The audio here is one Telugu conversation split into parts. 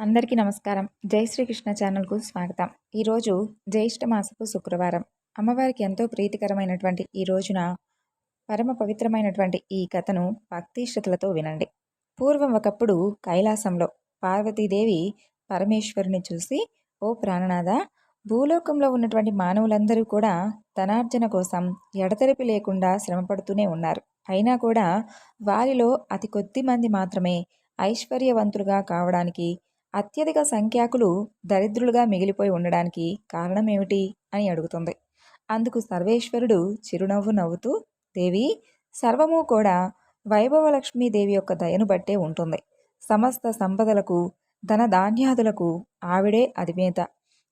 అందరికీ నమస్కారం. జై శ్రీకృష్ణ ఛానల్కు స్వాగతం. ఈరోజు జ్యేష్ఠ మాసపు శుక్రవారం. అమ్మవారికి ఎంతో ప్రీతికరమైనటువంటి ఈ రోజున పరమ పవిత్రమైనటువంటి ఈ కథను భక్తి శ్రుతులతో వినండి. పూర్వం ఒకప్పుడు కైలాసంలో పార్వతీదేవి పరమేశ్వరుని చూసి ఓ ప్రాణనాథ భూలోకంలో ఉన్నటువంటి మానవులందరూ కూడా ధనార్జన కోసం ఎడతెరిపి లేకుండా శ్రమపడుతూనే ఉన్నారు. అయినా కూడా వారిలో అతి కొద్ది మంది మాత్రమే ఐశ్వర్యవంతులుగా కావడానికి అత్యధిక సంఖ్యాకులు దరిద్రులుగా మిగిలిపోయి ఉండడానికి కారణమేమిటి అని అడుగుతుంది. అందుకు సర్వేశ్వరుడు చిరునవ్వు నవ్వుతూ దేవి సర్వము కూడా వైభవలక్ష్మీదేవి యొక్క దయను బట్టే ఉంటుంది. సమస్త సంపదలకు ధన ధాన్యాదులకు ఆవిడే అధినేత.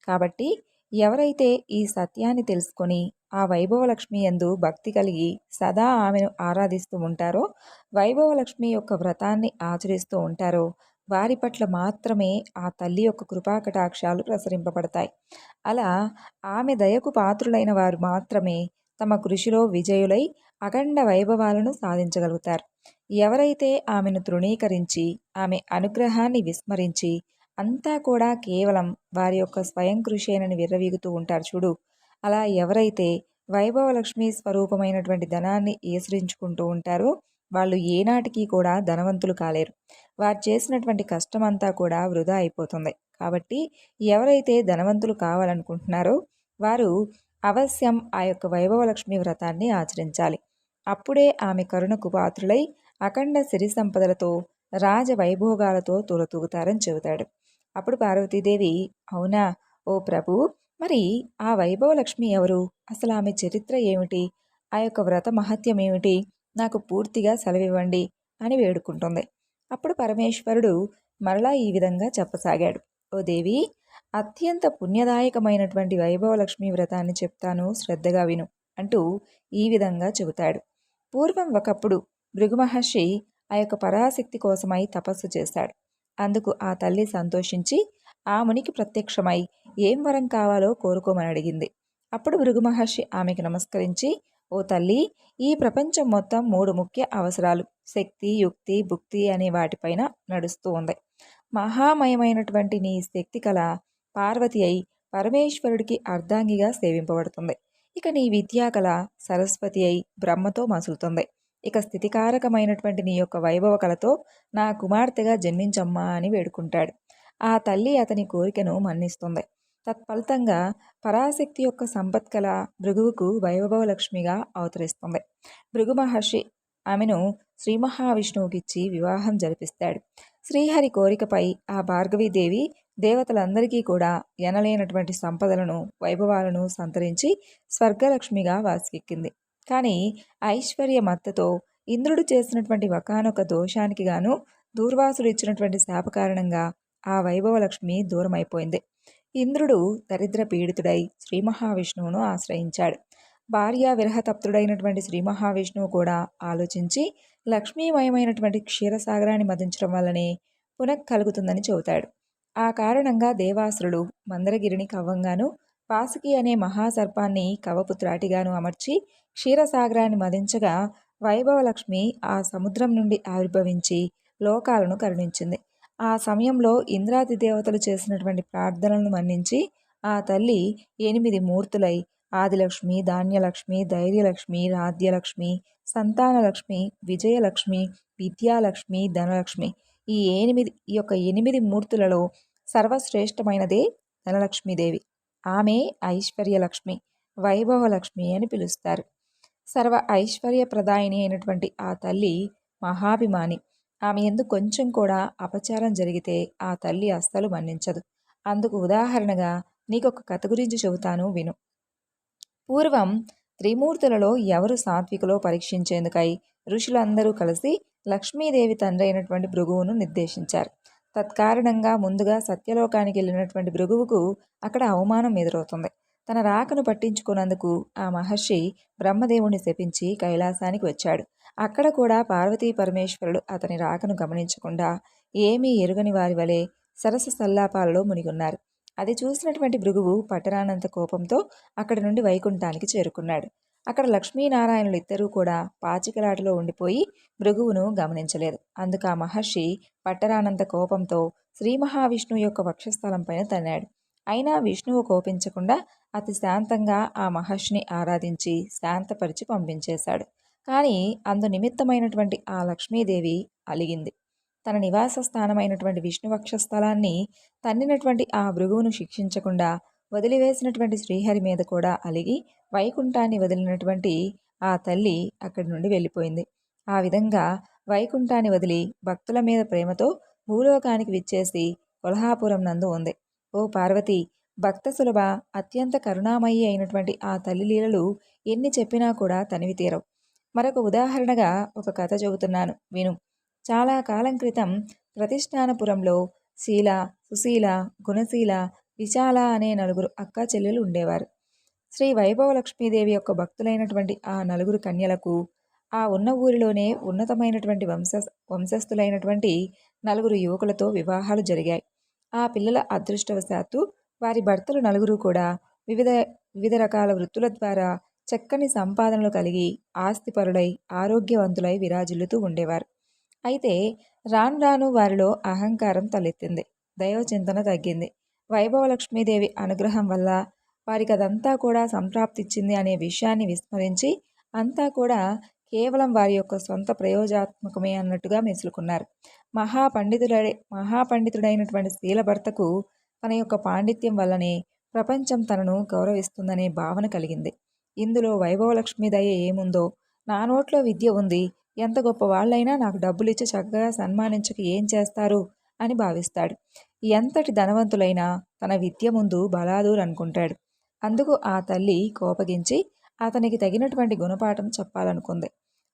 కాబట్టి ఎవరైతే ఈ సత్యాన్ని తెలుసుకొని ఆ వైభవలక్ష్మి ఎందు భక్తి కలిగి సదా ఆమెను ఆరాధిస్తూ ఉంటారో వైభవలక్ష్మి యొక్క వ్రతాన్ని ఆచరిస్తూ ఉంటారో వారి పట్ల మాత్రమే ఆ తల్లి యొక్క కృపాకటాక్షాలు ప్రసరింపబడతాయి. అలా ఆమె దయకు పాత్రులైన వారు మాత్రమే తమ కృషిలో విజయులై అఖండ వైభవాలను సాధించగలుగుతారు. ఎవరైతే ఆమెను తృణీకరించి ఆమె అనుగ్రహాన్ని విస్మరించి అంతా కూడా కేవలం వారి యొక్క స్వయం కృషేనని విర్రవీగుతూ ఉంటారు చూడు. అలా ఎవరైతే వైభవలక్ష్మి స్వరూపమైనటువంటి ధనాన్ని ఏసరించుకుంటూ ఉంటారో వాళ్ళు ఏనాటికి కూడా ధనవంతులు కాలేరు. వారు చేసినటువంటి కష్టమంతా కూడా వృధా అయిపోతుంది. కాబట్టి ఎవరైతే ధనవంతులు కావాలనుకుంటున్నారో వారు అవశ్యం ఆ యొక్క వైభవలక్ష్మి వ్రతాన్ని ఆచరించాలి. అప్పుడే ఆమె కరుణకు పాత్రులై అఖండ సిరి సంపదలతో రాజ వైభోగాలతో తులతూగుతారని చెబుతాడు. అప్పుడు పార్వతీదేవి అవునా? ఓ ప్రభు! మరి ఆ వైభవలక్ష్మి ఎవరు? అసలు ఆమె చరిత్ర ఏమిటి? ఆ యొక్క వ్రత మహత్యం ఏమిటి? నాకు పూర్తిగా సెలవివ్వండి అని వేడుకుంటుంది. అప్పుడు పరమేశ్వరుడు మరలా ఈ విధంగా చెప్పసాగాడు. ఓ దేవి అత్యంత పుణ్యదాయకమైనటువంటి వైభవలక్ష్మి వ్రతాన్ని చెప్తాను శ్రద్ధగా విను అంటూ ఈ విధంగా చెబుతాడు. పూర్వం ఒకప్పుడు భృగుమహర్షి ఆ యొక్క పరాశక్తి కోసమై తపస్సు చేశాడు. అందుకు ఆ తల్లి సంతోషించి ఆ మునికి ప్రత్యక్షమై ఏం వరం కావాలో కోరుకోమని అడిగింది అప్పుడు భృగుమహర్షి ఆమెకు నమస్కరించి ఓ తల్లి ఈ ప్రపంచం మొత్తం మూడు ముఖ్య అవసరాలు శక్తి యుక్తి భుక్తి అనే వాటిపైన నడుస్తూ ఉంది. మహామయమైనటువంటి నీ శక్తి కళ పార్వతి అయి పరమేశ్వరుడికి అర్ధాంగిగా సేవింపబడుతుంది. ఇక నీ విద్యాకళ సరస్వతి అయి బ్రహ్మతో మసులుతుంది. ఇక స్థితికారకమైనటువంటి నీ యొక్క వైభవ కళతో నా కుమార్తెగా జన్మించమ్మా అని వేడుకుంటాడు. ఆ తల్లి అతని కోరికను మన్నిస్తుంది. తత్ఫలితంగా పరాశక్తి యొక్క సంపత్కల భృగువుకు వైభవలక్ష్మిగా అవతరిస్తుంది. భృగు మహర్షి ఆమెను శ్రీ మహావిష్ణువుకిచ్చి వివాహం జరిపిస్తాడు. శ్రీహరి కోరికపై ఆ భార్గవీదేవి దేవతలందరికీ కూడా ఎనలేనటువంటి సంపదలను వైభవాలను సంతరించి స్వర్గలక్ష్మిగా వాసికెక్కింది కానీ ఐశ్వర్య మత్తతో ఇంద్రుడు చేసినటువంటి ఒకనొక దోషానికి గాను దూర్వాసుడు ఇచ్చినటువంటి శాప కారణంగా ఆ వైభవలక్ష్మి దూరమైపోయింది. ఇంద్రుడు దరిద్ర పీడితుడై శ్రీ మహావిష్ణువును ఆశ్రయించాడు. భార్య విరహతప్తుడైనటువంటి శ్రీ మహావిష్ణువు కూడా ఆలోచించి లక్ష్మీమయమైనటువంటి క్షీరసాగరాన్ని మదించడం వల్లనే పునః కలుగుతుందని చెబుతాడు. ఆ కారణంగా దేవాసురుడు మందరగిరిని కవ్వంగాను పాసికి అనే మహాసర్పాన్ని కవపుత్రాటిగాను అమర్చి క్షీరసాగరాన్ని మదించగా వైభవలక్ష్మి ఆ సముద్రం నుండి ఆవిర్భవించి లోకాలను కరుణించింది. ఆ సమయంలో ఇంద్రాది దేవతలు చేసినటువంటి ప్రార్థనలను మన్నించి ఆ తల్లి ఎనిమిది మూర్తులై ఆదిలక్ష్మి ధాన్యలక్ష్మి ధైర్యలక్ష్మి రాధ్యలక్ష్మి సంతానలక్ష్మి విజయలక్ష్మి విద్యాలక్ష్మి ధనలక్ష్మి. ఈ ఎనిమిది ఈ యొక్క ఎనిమిది మూర్తులలో సర్వశ్రేష్టమైనదే ధనలక్ష్మీదేవి. ఆమె ఐశ్వర్యలక్ష్మి వైభవలక్ష్మి అని పిలుస్తారు. సర్వ ఐశ్వర్య ప్రదాయిని అయినటువంటి ఆ తల్లి మహాభిమాని. ఆమె ఎందు కొంచెం కూడా అపచారం జరిగితే ఆ తల్లి అస్సలు మన్నించదు. అందుకు ఉదాహరణగా నీకొక కథ గురించి చెబుతాను విను. పూర్వం త్రిమూర్తులలో ఎవరు సాత్వికులో పరీక్షించేందుకై ఋషులందరూ కలిసి లక్ష్మీదేవి తండ్రి అయినటువంటి భృగువును నిర్దేశించారు. తత్కారణంగా ముందుగా సత్యలోకానికి వెళ్ళినటువంటి భృగువుకు అక్కడ అవమానం ఎదురవుతుంది. తన రాకను పట్టించుకున్నందుకు ఆ మహర్షి బ్రహ్మదేవుని శపించి కైలాసానికి వచ్చాడు. అక్కడ కూడా పార్వతీ పరమేశ్వరుడు అతని రాకను గమనించకుండా ఏమీ ఎరుగని వారి వలె సరస సల్లాపాలలో మునిగున్నారు. అది చూసినటువంటి భృగువు పట్టరానంత కోపంతో అక్కడి నుండి వైకుంఠానికి చేరుకున్నాడు. అక్కడ లక్ష్మీనారాయణులు ఇద్దరూ కూడా పాచికలాటలో ఉండిపోయి భృగువును గమనించలేదు. అందుకు ఆ మహర్షి పట్టరానంత కోపంతో శ్రీ మహావిష్ణువు యొక్క వక్షస్థలం పైన తన్నాడు. అయినా విష్ణువు కోపించకుండా అతి శాంతంగా ఆ మహర్షిని ఆరాధించి శాంతపరిచి పంపించేశాడు. కానీ అందు నిమిత్తమైనటువంటి ఆ లక్ష్మీదేవి అలిగింది. తన నివాస స్థానమైనటువంటి విష్ణువక్ష స్థలాన్ని తన్నినటువంటి ఆ భృగువును శిక్షించకుండా వదిలివేసినటువంటి శ్రీహరి మీద కూడా అలిగి వైకుంఠాన్ని వదిలినటువంటి ఆ తల్లి అక్కడి నుండి వెళ్ళిపోయింది. ఆ విధంగా వైకుంఠాన్ని వదిలి భక్తుల మీద ప్రేమతో భూలోకానికి విచ్చేసి కొల్హాపురం నందు ఉంది. ఓ పార్వతి భక్త సులభ అత్యంత కరుణామయి అయినటువంటి ఆ తల్లి లీలలు ఎన్ని చెప్పినా కూడా తనివి తీరవు. మరొక ఉదాహరణగా ఒక కథ చెబుతున్నాను. విను. చాలా కాలం క్రితం ప్రతిష్టానపురంలో శీల సుశీల గుణశీల విశాల అనే నలుగురు అక్క చెల్లెలు ఉండేవారు. శ్రీ వైభవ లక్ష్మీదేవి యొక్క భక్తులైనటువంటి ఆ నలుగురు కన్యలకు ఆ ఉన్న ఊరిలోనే ఉన్నతమైనటువంటి వంశ వంశస్థులైనటువంటి నలుగురు యువకులతో వివాహాలు జరిగాయి. ఆ పిల్లల అదృష్టవశాత్తు వారి భర్తలు నలుగురు కూడా వివిధ వివిధ రకాల వృత్తుల ద్వారా చక్కని సంపాదనలు కలిగి ఆస్తిపరులై ఆరోగ్యవంతులై విరాజిల్లుతూ ఉండేవారు. అయితే రాను రాను వారిలో అహంకారం తలెత్తింది. దైవచింతన తగ్గింది. వైభవ లక్ష్మీదేవి అనుగ్రహం వల్ల వారికి అదంతా కూడా సంప్రాప్తిచ్చింది అనే విషయాన్ని విస్మరించి అంతా కూడా కేవలం వారి యొక్క సొంత ప్రయోజాత్మకమే అన్నట్టుగా మెసులుకున్నారు. మహాపండితుడై మహాపండితుడైనటువంటి శీలభర్తకు తన యొక్క పాండిత్యం వల్లనే ప్రపంచం తనను గౌరవిస్తుందనే భావన కలిగింది. ఇందులో వైభవలక్ష్మిదయ ఏముందో? నా నోట్లో విద్య ఉంది. ఎంత గొప్ప వాళ్ళైనా నాకు డబ్బులు ఇచ్చి చక్కగా సన్మానించక ఏం చేస్తారు? అని భావిస్తాడు. ఎంతటి ధనవంతులైనా తన విద్య ముందు బలాదూర్ అనుకుంటాడు. అందుకు ఆ తల్లి కోపగించి అతనికి తగినటువంటి గుణపాఠం చెప్పాలనుకుంది.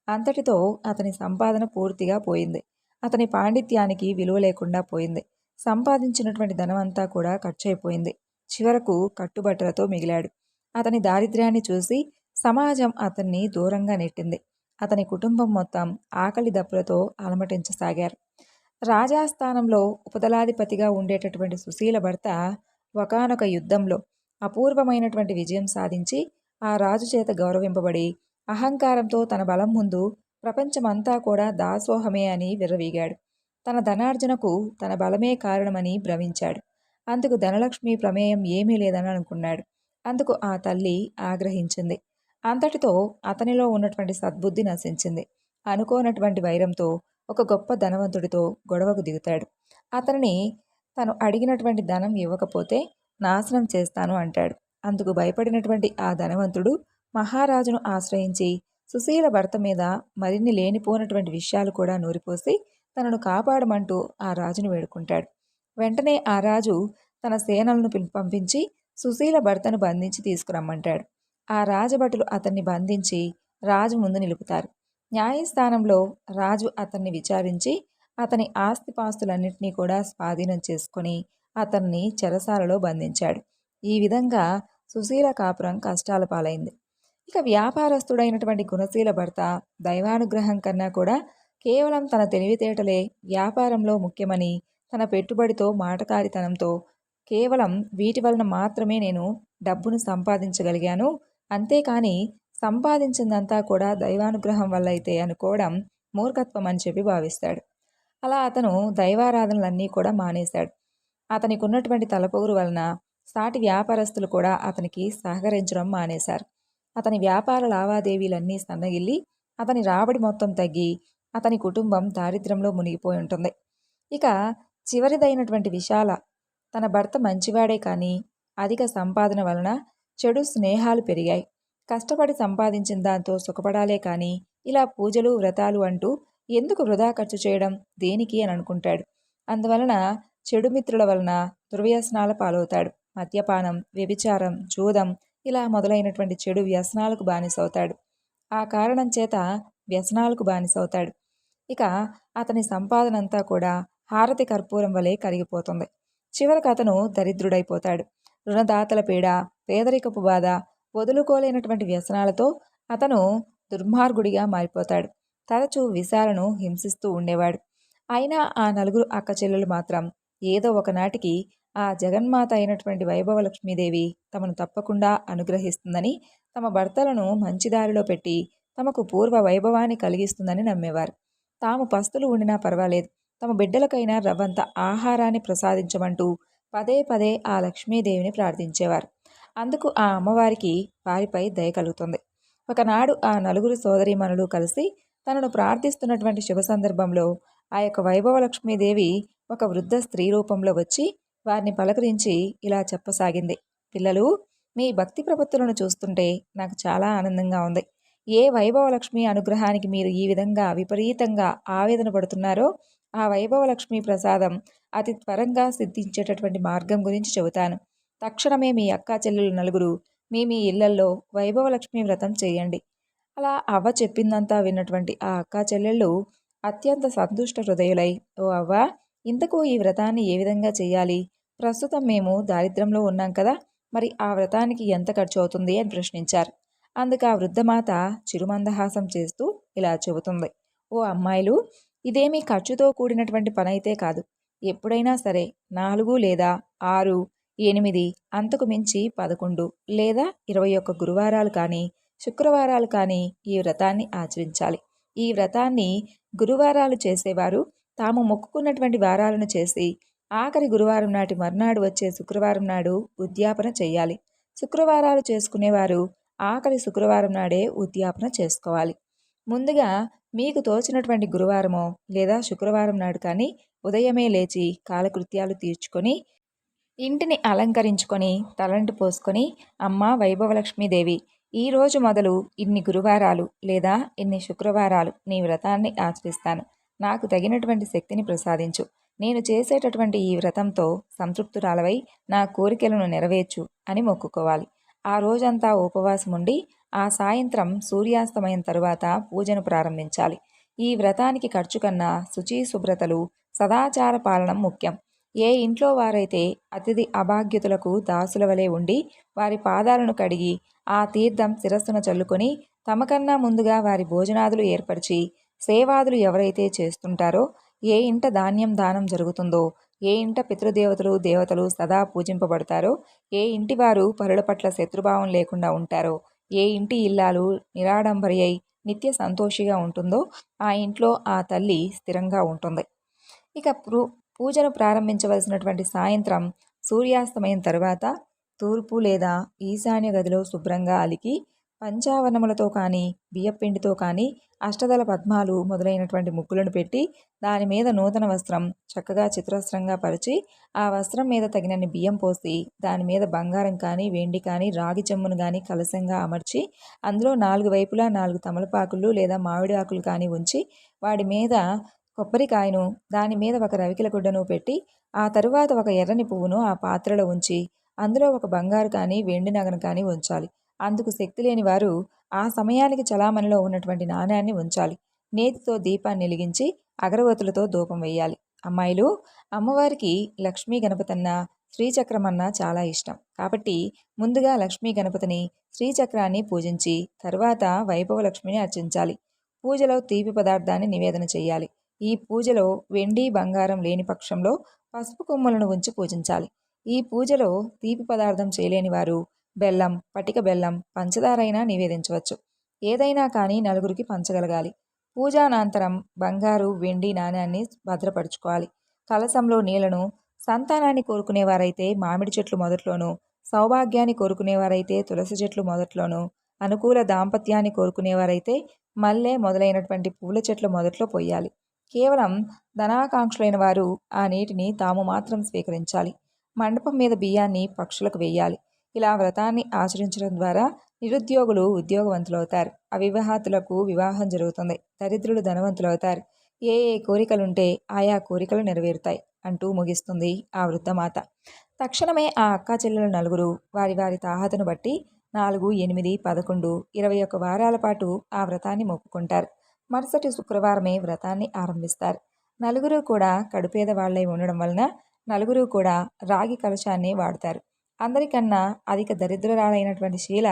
అంతటితో అతని సంపాదన పూర్తిగా పోయింది. అతని పాండిత్యానికి విలువ లేకుండా పోయింది. సంపాదించినటువంటి ధనమంతా కూడా ఖర్చయిపోయింది చివరకు కట్టుబట్టలతో మిగిలాడు. అతని దారిద్ర్యాన్ని చూసి సమాజం అతన్ని దూరంగా నెట్టింది. అతని కుటుంబం మొత్తం ఆకలి దప్పులతో అలమటించసాగారు. రాజాస్థానంలో ఉపదలాధిపతిగా ఉండేటటువంటి సుశీల భర్త ఒకనొక యుద్ధంలో అపూర్వమైనటువంటి విజయం సాధించి ఆ రాజు చేత గౌరవింపబడి అహంకారంతో తన బలం ముందు ప్రపంచమంతా కూడా దాసోహమే అని విర్రవీగాడు. తన ధనార్జనకు తన బలమే కారణమని భ్రమించాడు. అందుకు ధనలక్ష్మి ప్రమేయం ఏమీ లేదని అనుకున్నాడు. అందుకు ఆ తల్లి ఆగ్రహించింది. అంతటితో అతనిలో ఉన్నటువంటి సద్బుద్ధి నశించింది. అనుకోనటువంటి వైరంతో ఒక గొప్ప ధనవంతుడితో గొడవకు దిగుతాడు. అతనిని తను అడిగినటువంటి ధనం ఇవ్వకపోతే నాశనం చేస్తాను అంటాడు. అందుకు భయపడినటువంటి ఆ ధనవంతుడు మహారాజును ఆశ్రయించి సుశీల భర్త మీద మరిన్ని లేనిపోనటువంటి విషయాలు కూడా నూరిపోసి తనను కాపాడమంటూ ఆ రాజును వేడుకుంటాడు. వెంటనే ఆ రాజు తన సేనలను పంపించి సుశీల భర్తను బంధించి తీసుకురమ్మంటాడు. ఆ రాజభటులు అతన్ని బంధించి రాజు ముందు నిలుపుతారు. న్యాయస్థానంలో రాజు అతన్ని విచారించి అతని ఆస్తిపాస్తులన్నింటినీ కూడా స్వాధీనం చేసుకొని అతన్ని చెరసాలలో బంధించాడు. ఈ విధంగా సుశీల కాపురం కష్టాల పాలైంది. ఇక వ్యాపారస్తుడైనటువంటి గుణశీల భర్త దైవానుగ్రహం కన్నా కూడా కేవలం తన తెలివితేటలే వ్యాపారంలో ముఖ్యమని తన పెట్టుబడితో మాటకారితనంతో కేవలం వీటి వలన మాత్రమే నేను డబ్బును సంపాదించగలిగాను. అంతేకాని సంపాదించిందంతా కూడా దైవానుగ్రహం వల్ల అయితే అనుకోవడం మూర్ఖత్వం అని చెప్పి భావిస్తాడు. అలా అతను దైవారాధనలన్నీ కూడా మానేశాడు. అతనికి ఉన్నటువంటి తలపొగురు వలన సాటి వ్యాపారస్తులు కూడా అతనికి సహకరించడం మానేశారు. అతని వ్యాపార లావాదేవీలన్నీ సన్నగిల్లి అతని రాబడి మొత్తం తగ్గి అతని కుటుంబం దారిద్ర్యంలో మునిగిపోయి ఉంటుంది. ఇక చివరిదైనటువంటి విశాల తన భర్త మంచివాడే కానీ అధిక సంపాదన వలన చెడు స్నేహాలు పెరిగాయి. కష్టపడి సంపాదించిన దాంతో సుఖపడాలే కానీ ఇలా పూజలు వ్రతాలు అంటూ ఎందుకు వృధా ఖర్చు చేయడం దేనికి అని అనుకుంటాడు. అందువలన చెడు మిత్రుల వలన దుర్వ్యసనాల పాలవుతాడు. మద్యపానం వ్యభిచారం జూదం ఇలా మొదలైనటువంటి చెడు వ్యసనాలకు బానిసవుతాడు. ఆ కారణం చేత వ్యసనాలకు బానిసవుతాడు. ఇక అతని సంపాదన అంతా కూడా హారతి కర్పూరం వలె కరిగిపోతుంది. చివరికి అతను దరిద్రుడైపోతాడు. రుణదాతల పీడ పేదరికపు బాధ వదులుకోలేనటువంటి వ్యసనాలతో అతను దుర్మార్గుడిగా మారిపోతాడు. తరచూ విశాలను హింసిస్తూ ఉండేవాడు. అయినా ఆ నలుగురు అక్క చెల్లెలు మాత్రం ఏదో ఒకనాటికి ఆ జగన్మాత అయినటువంటి వైభవలక్ష్మీదేవి తమను తప్పకుండా అనుగ్రహిస్తుందని తమ భర్తలను మంచి దారిలో పెట్టి తమకు పూర్వ వైభవాన్ని కలిగిస్తుందని నమ్మేవారు. తాము పస్తులు ఉండినా పర్వాలేదు. తమ బిడ్డలకైనా రవ్వంత ఆహారాన్ని ప్రసాదించమంటూ పదే పదే ఆ లక్ష్మీదేవిని ప్రార్థించేవారు. అందుకు ఆ అమ్మవారికి వారిపై దయ కలుగుతుంది. ఒకనాడు ఆ నలుగురు సోదరీమణులు కలిసి తనను ప్రార్థిస్తున్నటువంటి శుభ సందర్భంలో ఆ యొక్క వైభవ లక్ష్మీదేవి ఒక వృద్ధ స్త్రీ రూపంలో వచ్చి వారిని పలకరించి ఇలా చెప్పసాగింది. పిల్లలు మీ భక్తి ప్రపత్తులను చూస్తుంటే నాకు చాలా ఆనందంగా ఉంది. ఏ వైభవ లక్ష్మి అనుగ్రహానికి మీరు ఈ విధంగా విపరీతంగా ఆవేదన పడుతున్నారో ఆ వైభవ లక్ష్మి ప్రసాదం అతి త్వరగా సిద్ధించేటటువంటి మార్గం గురించి చెబుతాను. తక్షణమే మీ అక్క చెల్లెలు నలుగురు మీ మీ ఇళ్ళల్లో వైభవలక్ష్మి వ్రతం చేయండి. అలా అవ్వ చెప్పిందంతా విన్నటువంటి ఆ అక్క చెల్లెళ్ళు అత్యంత సంతుష్ట హృదయులై ఓ అవ్వ ఇంతకు ఈ వ్రతాన్ని ఏ విధంగా చేయాలి? ప్రస్తుతం మేము దారిద్రంలో ఉన్నాం కదా మరి ఆ వ్రతానికి ఎంత ఖర్చు అవుతుంది? అని ప్రశ్నించారు. అందుకు ఆ వృద్ధమాత చిరుమందహాసం చేస్తూ ఇలా చెబుతుంది. ఓ అమ్మాయిలు ఇదేమీ ఖర్చుతో కూడినటువంటి పనైతే కాదు. ఎప్పుడైనా సరే నాలుగు లేదా ఆరు ఎనిమిది అంతకు మించి పదకొండు లేదా ఇరవై ఒక్క గురువారాలు కానీ శుక్రవారాలు కానీ ఈ వ్రతాన్ని ఆచరించాలి. ఈ వ్రతాన్ని గురువారాలు చేసేవారు తాము మొక్కుకున్నటువంటి వారాలను చేసి ఆఖరి గురువారం నాటి మర్నాడు వచ్చే శుక్రవారం నాడు ఉద్యాపన చేయాలి. శుక్రవారాలు చేసుకునేవారు ఆఖరి శుక్రవారం నాడే ఉద్యాపన చేసుకోవాలి. ముందుగా మీకు తోచినటువంటి గురువారమో లేదా శుక్రవారం నాడు కానీ ఉదయమే లేచి కాలకృత్యాలు తీర్చుకొని ఇంటిని అలంకరించుకొని తలంటు పోసుకొని అమ్మ వైభవలక్ష్మీదేవి ఈరోజు మొదలు ఇన్ని గురువారాలు లేదా ఇన్ని శుక్రవారాలు నీ వ్రతాన్ని ఆచరిస్తాను. నాకు తగినటువంటి శక్తిని ప్రసాదించు. నేను చేసేటటువంటి ఈ వ్రతంతో సంతృప్తురాలవై నా కోరికలను నెరవేర్చు అని మొక్కుకోవాలి. ఆ రోజంతా ఉపవాసం ఉండి ఆ సాయంత్రం సూర్యాస్తమయం తరువాత పూజను ప్రారంభించాలి. ఈ వ్రతానికి ఖర్చు కన్నా శుచి శుభ్రతలు సదాచార పాలనం ముఖ్యం. ఏ ఇంట్లో వారైతే అతిథి అభాగ్యతులకు దాసుల వలె ఉండి వారి పాదాలను కడిగి ఆ తీర్థం శిరస్సున చల్లుకొని తమకన్నా ముందుగా వారి భోజనాదులు ఏర్పరిచి సేవాదులు ఎవరైతే చేస్తుంటారో ఏ ఇంట ధాన్యం దానం జరుగుతుందో ఏ ఇంట పితృదేవతలు దేవతలు సదా పూజింపబడతారో ఏ ఇంటి వారు పరుల పట్ల శత్రుభావం లేకుండా ఉంటారో ఏ ఇంటి ఇల్లాలు నిరాడంబరి అయి నిత్య సంతోషిగా ఉంటుందో ఆ ఇంట్లో ఆ తల్లి స్థిరంగా ఉంటుంది. ఇక పూజను ప్రారంభించవలసినటువంటి సాయంత్రం సూర్యాస్తమయం తర్వాత తూర్పు లేదా ఈశాన్య గదిలో శుభ్రంగా అలికి పంచావరణములతో కానీ బియ్యపిండితో కానీ అష్టదల పద్మాలు మొదలైనటువంటి ముగ్గులను పెట్టి దాని మీద నూతన వస్త్రం చక్కగా చిత్రవస్త్రంగా పరిచి ఆ వస్త్రం మీద తగినన్ని బియ్యం పోసి దాని మీద బంగారం కానీ వెండి కానీ రాగి చెమ్మును కానీ కలసంగా అమర్చి అందులో నాలుగు వైపులా నాలుగు తమలపాకులు లేదా మామిడి ఆకులు కానీ ఉంచి వాడి మీద కొబ్బరికాయను దాని మీద ఒక రవికిల గుడ్డను పెట్టి ఆ తరువాత ఒక ఎర్రని పువ్వును ఆ పాత్రలో ఉంచి అందులో ఒక బంగారు కానీ వెండి నగను కానీ ఉంచాలి. అందుకు శక్తి లేని వారు ఆ సమయానికి చలామణిలో ఉన్నటువంటి నాణ్యాన్ని ఉంచాలి. నేతితో దీపాన్ని వెలిగించి అగరవతులతో ధూపం వేయాలి. అమ్మాయిలు అమ్మవారికి లక్ష్మీ గణపతన్న శ్రీచక్రమన్న చాలా ఇష్టం. కాబట్టి ముందుగా లక్ష్మీ గణపతిని శ్రీచక్రాన్ని పూజించి తర్వాత వైభవ లక్ష్మిని అర్చించాలి. పూజలో తీపి పదార్థాన్ని నివేదన చేయాలి. ఈ పూజలో వెండి బంగారం లేని పక్షంలో పసుపు కొమ్ములను ఉంచి పూజించాలి. ఈ పూజలో తీపి పదార్థం చేయలేని వారు బెల్లం పటిక బెల్లం పంచదారైనా నివేదించవచ్చు. ఏదైనా కానీ నలుగురికి పంచగలగాలి. పూజానంతరం బంగారు వెండి నాణ్యాన్ని భద్రపరుచుకోవాలి. కలసంలో నీళ్ళను సంతానాన్ని కోరుకునేవారైతే మామిడి చెట్లు మొదట్లోనూ సౌభాగ్యాన్ని కోరుకునేవారైతే తులసి చెట్లు మొదట్లోనూ అనుకూల దాంపత్యాన్ని కోరుకునేవారైతే మల్లె మొదలైనటువంటి పూల చెట్లు మొదట్లో పోయాలి కేవలం ధనాకాంక్షలైన వారు ఆ నీటిని తాము మాత్రం స్వీకరించాలి. మండపం మీద బియ్యాన్ని పక్షులకు వేయాలి. ఇలా వ్రతాన్ని ఆచరించడం ద్వారా నిరుద్యోగులు ఉద్యోగవంతులవుతారు. అవివాహాతులకు వివాహం జరుగుతుంది. దరిద్రులు ధనవంతులవుతారు. ఏ ఏ కోరికలుంటే ఆయా కోరికలు నెరవేరుతాయి అంటూ ముగిస్తుంది ఆ వృద్ధమాత. తక్షణమే ఆ అక్క చెల్లెలు నలుగురు వారి వారి తాహతను బట్టి నాలుగు ఎనిమిది పదకొండు ఇరవై ఒక్క వారాల పాటు ఆ వ్రతాన్ని మొక్కుకుంటారు. మరుసటి శుక్రవారమే వ్రతాన్ని ఆరంభిస్తారు. నలుగురు కూడా కడుపేద వాళ్ళై ఉండడం వలన నలుగురు కూడా రాగి కలశాన్ని వాడతారు. అందరికన్నా అధిక దరిద్రురాలైనటువంటి శీల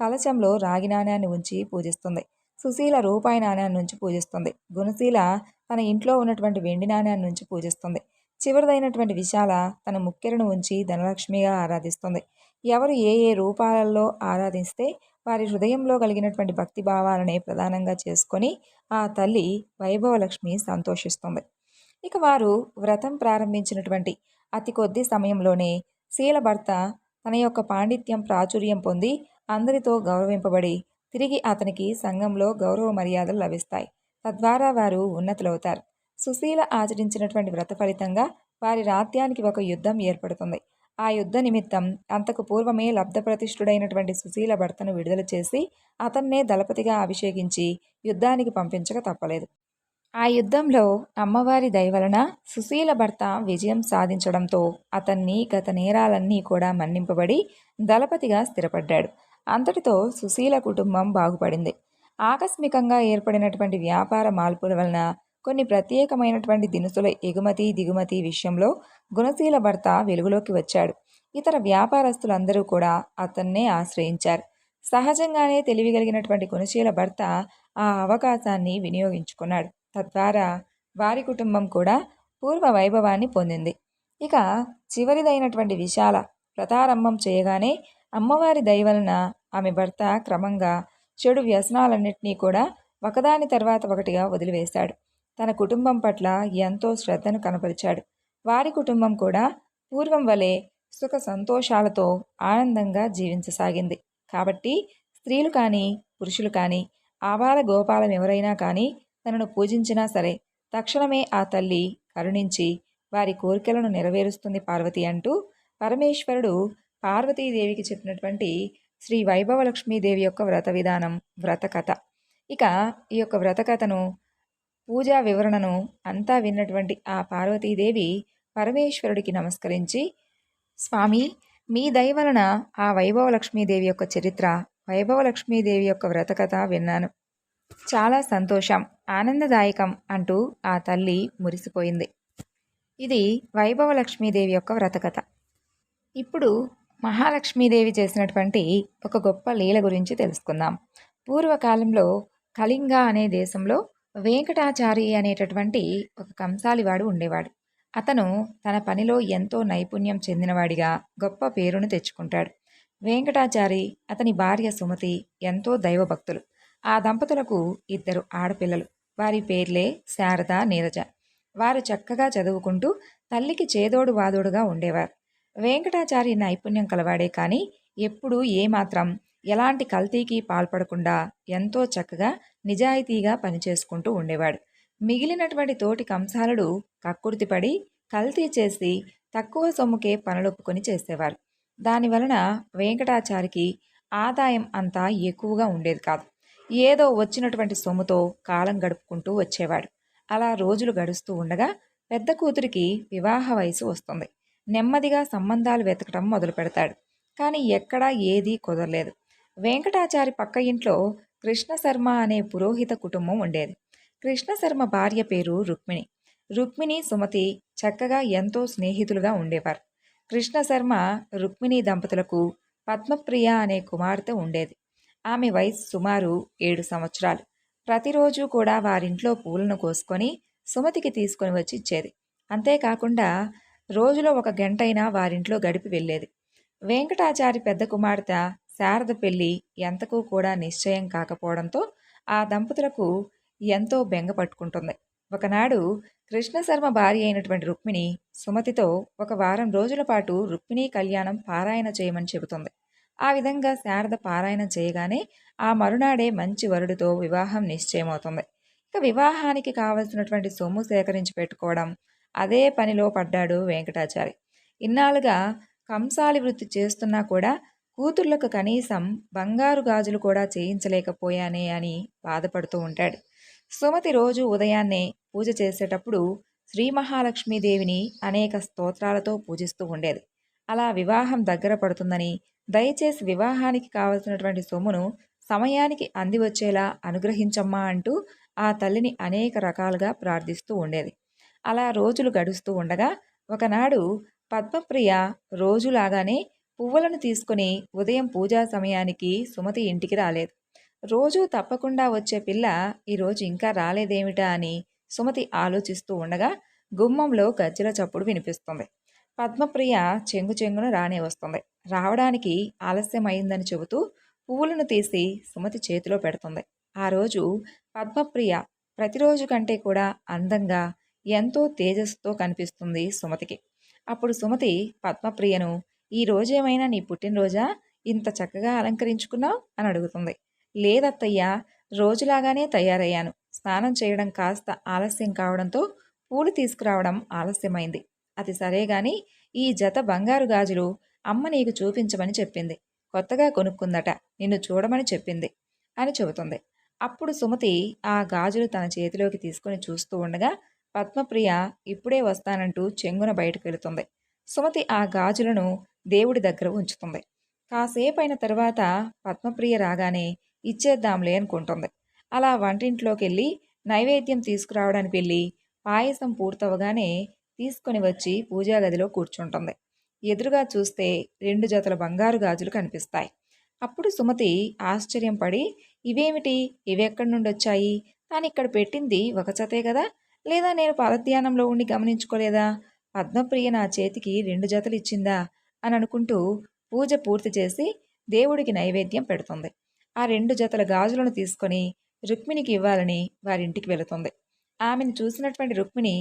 కలశంలో రాగి నాణ్యాన్ని ఉంచి పూజిస్తుంది. సుశీల రూపాయి నాణ్యాన్ని నుంచి పూజిస్తుంది. గుణశీల తన ఇంట్లో ఉన్నటువంటి వెండి నాణ్యాన్ని నుంచి పూజిస్తుంది. చివరిదైనటువంటి విశాల తన ముక్కెరను ఉంచి ధనలక్ష్మిగా ఆరాధిస్తుంది. ఎవరు ఏ ఏ రూపాలలో ఆరాధిస్తే వారి హృదయంలో కలిగినటువంటి భక్తి భావాలనే ప్రధానంగా చేసుకొని ఆ తల్లి వైభవలక్ష్మి సంతోషిస్తుంది. ఇక వారు వ్రతం ప్రారంభించినటువంటి అతి కొద్ది సమయంలోనే శీల భర్త తన యొక్క పాండిత్యం ప్రాచుర్యం పొంది అందరితో గౌరవింపబడి తిరిగి అతనికి సంఘంలో గౌరవ మర్యాదలు లభిస్తాయి. తద్వారా వారు ఉన్నతులవుతారు. సుశీల ఆచరించినటువంటి వ్రత ఫలితంగా వారి రాత్యానికి ఒక యుద్ధం ఏర్పడుతుంది. ఆ యుద్ధ నిమిత్తం అంతకు పూర్వమే లబ్ధప్రతిష్ఠుడైనటువంటి సుశీల భర్తను విడుదల చేసి అతన్నే దళపతిగా అభిషేకించి యుద్ధానికి పంపించక తప్పలేదు. ఆ యుద్ధంలో అమ్మవారి దయవలన సుశీల భర్త విజయం సాధించడంతో అతన్ని గత నేరాలన్నీ కూడా మన్నింపబడి దళపతిగా స్థిరపడ్డాడు. అంతటితో సుశీల కుటుంబం బాగుపడింది. ఆకస్మికంగా ఏర్పడినటువంటి వ్యాపార మార్పుల వలన కొన్ని ప్రత్యేకమైనటువంటి దినుసుల ఎగుమతి దిగుమతి విషయంలో గుణశీల భర్త వెలుగులోకి వచ్చాడు. ఇతర వ్యాపారస్తులందరూ కూడా అతన్నే ఆశ్రయించారు. సహజంగానే తెలివిగలిగినటువంటి గుణశీల భర్త ఆ అవకాశాన్ని వినియోగించుకున్నాడు. తద్వారా వారి కుటుంబం కూడా పూర్వ వైభవాన్ని పొందింది. ఇక చివరిదైనటువంటి విశాల వ్రతారంభం చేయగానే అమ్మవారి దయవలన ఆమె భర్త క్రమంగా చెడు వ్యసనాలన్నింటినీ కూడా ఒకదాని తర్వాత ఒకటిగా వదిలివేశాడు. తన కుటుంబం పట్ల ఎంతో శ్రద్ధను కనపరిచాడు. వారి కుటుంబం కూడా పూర్వం వలె సుఖ సంతోషాలతో ఆనందంగా జీవించసాగింది. కాబట్టి స్త్రీలు కానీ పురుషులు కానీ ఆబాల గోపాలం ఎవరైనా కానీ తనను పూజించినా సరే తక్షణమే ఆ తల్లి కరుణించి వారి కోరికలను నెరవేరుస్తుంది పార్వతి అంటూ పరమేశ్వరుడు పార్వతీదేవికి చెప్పినటువంటి శ్రీ వైభవలక్ష్మీదేవి యొక్క వ్రత విధానం వ్రత కథ. ఇక ఈ యొక్క వ్రత కథను పూజా వివరణను అంతా విన్నటువంటి ఆ పార్వతీదేవి పరమేశ్వరుడికి నమస్కరించి స్వామి మీ దయ వలన ఆ వైభవలక్ష్మీదేవి యొక్క చరిత్ర వైభవ లక్ష్మీదేవి యొక్క వ్రతకథ విన్నాను. చాలా సంతోషం ఆనందదాయకం అంటూ ఆ తల్లి మురిసిపోయింది. ఇది వైభవలక్ష్మీదేవి యొక్క వ్రతకథ. ఇప్పుడు మహాలక్ష్మీదేవి చేసినటువంటి ఒక గొప్ప లీల గురించి తెలుసుకుందాం. పూర్వకాలంలో కళింగ అనే దేశంలో వెంకటాచారి అనేటటువంటి ఒక కంసాలివాడు ఉండేవాడు. అతను తన పనిలో ఎంతో నైపుణ్యం చెందినవాడిగా గొప్ప పేరును తెచ్చుకుంటాడు. వెంకటాచారి అతని భార్య సుమతి ఎంతో దైవభక్తులు. ఆ దంపతులకు ఇద్దరు ఆడపిల్లలు. వారి పేర్లే శారద నీరజ. వారు చక్కగా చదువుకుంటూ తల్లికి చేదోడు వాదోడుగా ఉండేవారు. వెంకటాచారి నైపుణ్యం కలవాడే కానీ ఎప్పుడూ ఏమాత్రం ఎలాంటి కల్తీకి పాల్పడకుండా ఎంతో చక్కగా నిజాయితీగా పనిచేసుకుంటూ ఉండేవాడు. మిగిలినటువంటి తోటి కంసాలుడు కక్కుర్తిపడి కల్తీ చేసి తక్కువ సొమ్ముకే పనులొప్పుకొని చేసేవారు. దానివలన వెంకటాచారికి ఆదాయం అంతా ఎక్కువగా ఉండేది కాదు. ఏదో వచ్చినటువంటి సొమ్ముతో కాలం గడుపుకుంటూ వచ్చేవాడు. అలా రోజులు గడుస్తూ ఉండగా పెద్ద కూతురికి వివాహ వయసు వస్తుంది. నెమ్మదిగా సంబంధాలు వెతకటం మొదలు పెడతాడు. కానీ ఎక్కడా ఏదీ కుదరలేదు. వెంకటాచారి పక్క ఇంట్లో కృష్ణశర్మ అనే పురోహిత కుటుంబం ఉండేది. కృష్ణశర్మ భార్య పేరు రుక్మిణి. రుక్మిణి సుమతి చక్కగా ఎంతో స్నేహితులుగా ఉండేవారు. కృష్ణశర్మ రుక్మిణి దంపతులకు పద్మప్రియ అనే కుమార్తె ఉండేది. ఆమె వయసు సుమారు ఏడు సంవత్సరాలు. ప్రతిరోజు కూడా వారింట్లో పూలను కోసుకొని సుమతికి తీసుకొని వచ్చి ఇచ్చేది. అంతేకాకుండా రోజులో ఒక గంటైనా వారింట్లో గడిపి వెళ్ళేది. వెంకటాచారి పెద్ద కుమార్తె శారద పెళ్ళి ఎంతకు కూడా నిశ్చయం కాకపోవడంతో ఆ దంపతులకు ఎంతో బెంగ పట్టుకుంటుంది. ఒకనాడు కృష్ణశర్మ భార్య అయినటువంటి రుక్మిణి సుమతితో ఒక వారం రోజుల పాటు రుక్మిణి కళ్యాణం పారాయణ చేయమని చెబుతుంది. ఆ విధంగా శారద పారాయణం చేయగానే ఆ మరునాడే మంచి వరుడితో వివాహం నిశ్చయమవుతుంది. ఇక వివాహానికి కావలసినటువంటి సొమ్ము సేకరించి పెట్టుకోవడం అదే పనిలో పడ్డాడు వెంకటాచారి. ఇన్నాళ్ళుగా కంసాలి వృత్తి చేస్తున్నా కూడా కూతుర్లకు కనీసం బంగారు గాజులు కూడా చేయించలేకపోయానే అని బాధపడుతూ ఉంటాడు. సుమతి రోజు ఉదయాన్నే పూజ చేసేటప్పుడు శ్రీ మహాలక్ష్మీదేవిని అనేక స్తోత్రాలతో పూజిస్తూ ఉండేది. అలా వివాహం దగ్గర పడుతుందని దయచేసి వివాహానికి కావలసినటువంటి సొమ్మును సమయానికి అంది వచ్చేలా అనుగ్రహించమ్మా అంటూ ఆ తల్లిని అనేక రకాలుగా ప్రార్థిస్తూ ఉండేది. అలా రోజులు గడుస్తూ ఉండగా ఒకనాడు పద్మప్రియ రోజులాగానే పువ్వులను తీసుకుని ఉదయం పూజా సమయానికి సుమతి ఇంటికి రాలేదు. రోజూ తప్పకుండా వచ్చే పిల్ల ఈరోజు ఇంకా రాలేదేమిటా అని సుమతి ఆలోచిస్తూ ఉండగా గుమ్మంలో గజ్జల చప్పుడు వినిపిస్తుంది. పద్మప్రియ చెంగు చెంగున రానే వస్తుంది. రావడానికి ఆలస్యమైందని చెబుతూ పువ్వులను తీసి సుమతి చేతిలో పెడుతుంది. ఆ రోజు పద్మప్రియ ప్రతిరోజు కంటే కూడా అందంగా ఎంతో తేజస్సుతో కనిపిస్తుంది సుమతికి. అప్పుడు సుమతి పద్మప్రియను ఈ రోజేమైనా నీ పుట్టినరోజా? ఇంత చక్కగా అలంకరించుకున్నావు? అని అడుగుతుంది. లేదత్తయ్యా రోజులాగానే తయారయ్యాను. స్నానం చేయడం కాస్త ఆలస్యం కావడంతో పూలు తీసుకురావడం ఆలస్యమైంది. అది సరే గాని ఈ జత బంగారు గాజులు అమ్మ నీకు చూపించమని చెప్పింది. కొత్తగా కొనుక్కుందట నిన్ను చూడమని చెప్పింది అని చెబుతుంది. అప్పుడు సుమతి ఆ గాజులు తన చేతిలోకి తీసుకొని చూస్తూ ఉండగా పద్మప్రియ ఇప్పుడే వస్తానంటూ చెంగున బయటకు వెళుతుంది. సుమతి ఆ గాజులను దేవుడి దగ్గర ఉంచుతుంది. కాసేపైన తర్వాత పద్మప్రియ రాగానే ఇచ్చేద్దాంలే అనుకుంటుంది. అలా వంటింట్లోకి వెళ్ళి నైవేద్యం తీసుకురావడానికి వెళ్ళి పాయసం పూర్తవగానే తీసుకొని వచ్చి పూజా గదిలో కూర్చుంటుంది. ఎదురుగా చూస్తే రెండు జతల బంగారు గాజులు కనిపిస్తాయి. అప్పుడు సుమతి ఆశ్చర్యం పడి ఇవేమిటి? ఇవెక్కడి నుండి వచ్చాయి? తాను ఇక్కడ పెట్టింది ఒక జతే కదా? లేదా నేను పాదధ్యానంలో ఉండి గమనించుకోలేదా? పద్మప్రియ నా చేతికి రెండు జతలు ఇచ్చిందా? అని అనుకుంటూ పూజ పూర్తి చేసి దేవుడికి నైవేద్యం పెడుతుంది. ఆ రెండు జతల గాజులను తీసుకొని రుక్మిణికి ఇవ్వాలని వారింటికి వెళుతుంది. ఆమెను చూసినటువంటి రుక్మిణి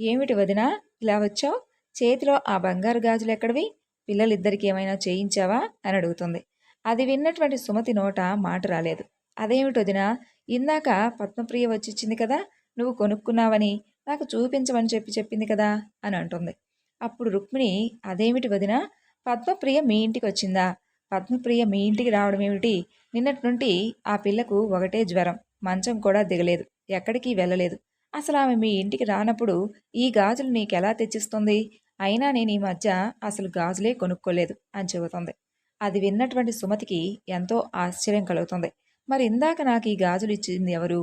ఏమిటి వదినా? ఇలా వచ్చావు? చేతిలో ఆ బంగారు గాజులు ఎక్కడివి? పిల్లలిద్దరికి ఏమైనా చేయించావా? అని అడుగుతుంది. అది విన్నటువంటి సుమతి నోట మాట రాలేదు. అదేమిటి వదినా? ఇందాక పద్మప్రియ వచ్చిచ్చింది కదా? నువ్వు కొనుక్కున్నావని నాకు చూపించమని చెప్పి చెప్పింది కదా? అని అంటుంది. అప్పుడు రుక్మిణి అదేమిటి వదిన? పద్మప్రియ మీ ఇంటికి వచ్చిందా? పద్మప్రియ మీ ఇంటికి రావడం ఏమిటి? నిన్నటి నుండి ఆ పిల్లకు ఒకటే జ్వరం. మంచం కూడా దిగలేదు. ఎక్కడికి వెళ్ళలేదు. అసలు ఆమె మీ ఇంటికి రానప్పుడు ఈ గాజులు నీకెలా తెచ్చిస్తుంది? అయినా నేను ఈ మధ్య అసలు గాజులే కొనుక్కోలేదు అని చెబుతుంది. అది విన్నటువంటి సుమతికి ఎంతో ఆశ్చర్యం కలుగుతుంది. మరి ఇందాక నాకు ఈ గాజులు ఇచ్చింది ఎవరు?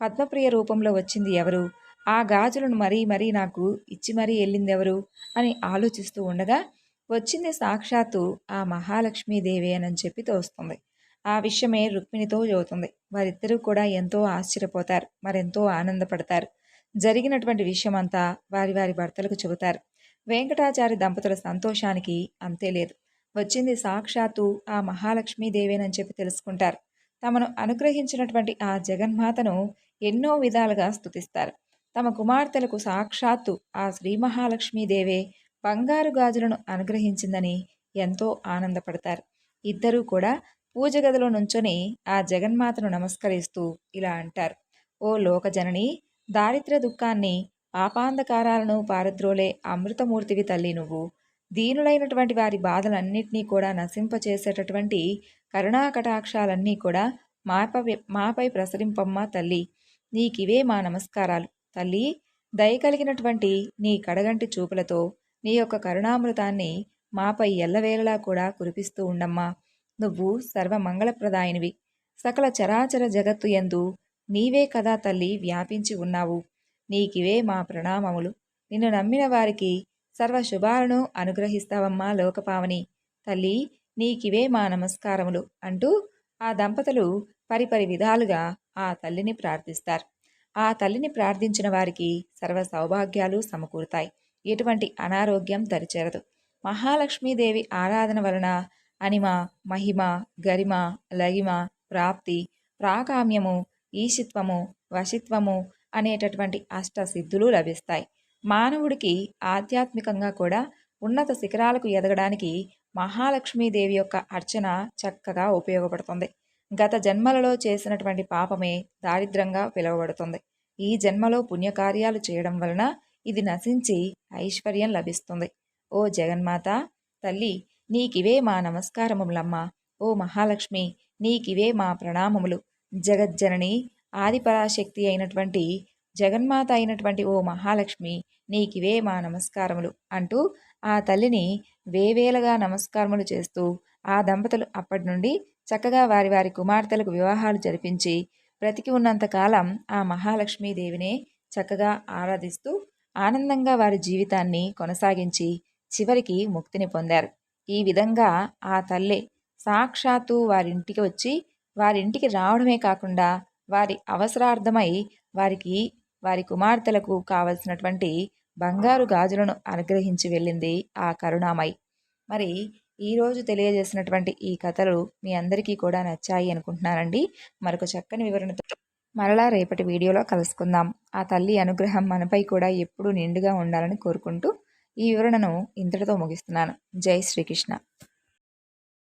పద్మప్రియ రూపంలో వచ్చింది ఎవరు? ఆ గాజులను మరీ మరీ నాకు ఇచ్చి మరీ వెళ్ళింది ఎవరు? అని ఆలోచిస్తూ ఉండగా వచ్చింది సాక్షాత్తు ఆ మహాలక్ష్మీదేవి అని చెప్పి తోస్తుంది. ఆ విషయమే రుక్మిణితో చెబుతుంది వారిద్దరూ కూడా ఎంతో ఆశ్చర్యపోతారు. మరెంతో ఆనందపడతారు. జరిగినటువంటి విషయమంతా వారి వారి భర్తలకు చెబుతారు. వెంకటాచారి దంపతుల సంతోషానికి అంతే లేదు. వచ్చింది సాక్షాత్తు ఆ మహాలక్ష్మీదేవేనని చెప్పి తెలుసుకుంటారు. తమను అనుగ్రహించినటువంటి ఆ జగన్మాతను ఎన్నో విధాలుగా స్థుతిస్తారు తమ కుమార్తెలకు సాక్షాత్తు ఆ శ్రీ మహాలక్ష్మీదేవే బంగారు గాజులను అనుగ్రహించిందని ఎంతో ఆనందపడతారు. ఇద్దరూ కూడా పూజ గదిలో నుంచొని ఆ జగన్మాతను నమస్కరిస్తూ ఇలా అంటారు. ఓ లోకజనని దారిద్ర దుఃఖాన్ని పాపాంధకారాలను పారద్రోలే అమృతమూర్తివి తల్లి నువ్వు. దీనులైనటువంటి వారి బాధలన్నింటినీ కూడా నశింపచేసేటటువంటి కరుణాకటాక్షాలన్నీ కూడా మాపై మాపై ప్రసరింపమ్మా తల్లి. నీకివే మా నమస్కారాలు. తల్లి దయ కలిగినటువంటి నీ కడగంటి చూపులతో నీ యొక్క కరుణామృతాన్ని మాపై ఎల్లవేళలా కూడా కురిపిస్తూ ఉండమ్మా. నువ్వు సర్వమంగళప్రదాయనివి. సకల చరాచర జగత్తు ఎందు నీవే కదా తల్లి వ్యాపించి ఉన్నావు. నీకివే మా ప్రణామములు. నిన్ను నమ్మిన వారికి సర్వ శుభాలను అనుగ్రహిస్తావమ్మా లోకపావని. తల్లి నీకివే మా నమస్కారములు అంటూ ఆ దంపతులు పరిపరి విధాలుగా ఆ తల్లిని ప్రార్థిస్తారు. ఆ తల్లిని ప్రార్థించిన వారికి సర్వ సౌభాగ్యాలు సమకూరుతాయి. ఎటువంటి అనారోగ్యం దరిచేరదు. మహాలక్ష్మీదేవి ఆరాధన వలన అనిమ మహిమ గరిమ లగిమ ప్రాప్తి ప్రాకామ్యము ఈశిత్వము వశిత్వము అనేటటువంటి అష్ట సిద్ధులు లభిస్తాయి. మానవుడికి ఆధ్యాత్మికంగా కూడా ఉన్నత శిఖరాలకు ఎదగడానికి మహాలక్ష్మీదేవి యొక్క అర్చన చక్కగా ఉపయోగపడుతుంది. గత జన్మలలో చేసినటువంటి పాపమే దారిద్రంగా పిలువబడుతుంది. ఈ జన్మలో పుణ్యకార్యాలు చేయడం వలన ఇది నశించి ఐశ్వర్యం లభిస్తుంది. ఓ జగన్మాత తల్లి నీకివే మా నమస్కారములమ్మా. ఓ మహాలక్ష్మి నీకివే మా ప్రణామములు. జగజ్జనని ఆదిపరాశక్తి అయినటువంటి జగన్మాత అయినటువంటి ఓ మహాలక్ష్మి నీకివే మా నమస్కారములు అంటూ ఆ తల్లిని వేవేలగా నమస్కారములు చేస్తూ ఆ దంపతులు అప్పటి నుండి చక్కగా వారి వారి కుమార్తెలకు వివాహాలు జరిపించి బ్రతికి ఉన్నంతకాలం ఆ మహాలక్ష్మీదేవినే చక్కగా ఆరాధిస్తూ ఆనందంగా వారి జీవితాన్ని కొనసాగించి చివరికి ముక్తిని పొందారు. ఈ విధంగా ఆ తల్లే సాక్షాత్తు వారింటికి వచ్చి వారింటికి రావడమే కాకుండా వారి అవసరార్థమై వారికి వారి కుమార్తెలకు కావలసినటువంటి బంగారు గాజులను అనుగ్రహించి వెళ్ళింది ఆ కరుణామై మరి ఈరోజు తెలియజేసినటువంటి ఈ కథలు మీ అందరికీ కూడా నచ్చాయి అనుకుంటున్నానండి. మరొక చక్కని వివరణతో మరలా రేపటి వీడియోలో కలుసుకుందాం. ఆ తల్లి అనుగ్రహం మనపై కూడా ఎప్పుడూ నిండుగా ఉండాలని కోరుకుంటూ ఈ వివరణను ఇంతటితో ముగిస్తున్నాను. జై శ్రీకృష్ణ.